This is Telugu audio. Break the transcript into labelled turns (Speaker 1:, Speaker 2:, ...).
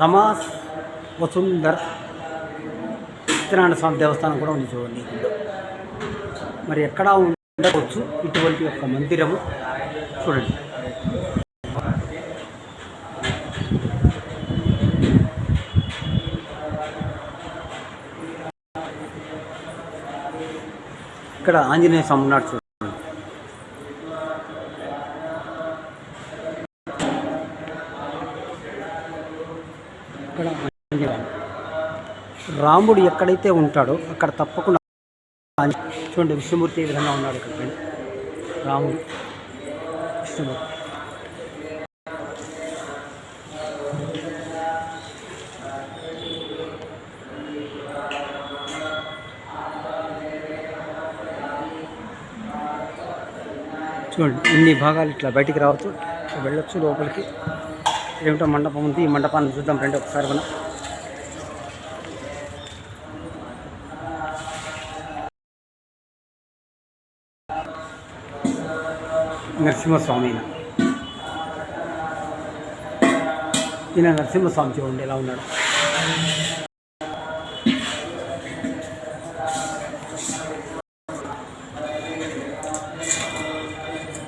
Speaker 1: రమా వసుంధర్ సత్యనారాయణ స్వామి దేవస్థానం కూడా ఉంది చూడండి. మరి ఎక్కడా ఉండవచ్చు? ఇటువంటి యొక్క మందిరము చూడండి. ఇక్కడ ఆంజనేయ స్వామి ఉన్నాడు ఇక్కడ రాముడు ఎక్కడైతే ఉంటాడో అక్కడ తప్పకుండా చూడండి విష్ణుమూర్తి ఏ విధంగా ఉన్నాడు ఇక్కడ రాముడు విష్ణుమూర్తి. చూడండి ఇన్ని భాగాలు ఇట్లా బయటికి రావచ్చు. వెళ్ళొచ్చు లోపలికి. ఏమిటో మండపం ఉంది. ఈ మండపాన్ని చూద్దాం రండి ఒకసారి మనం. నరసింహస్వామి. ఈయన. ఈయన నరసింహస్వామి చూడండి ఎలా ఉన్నాడు.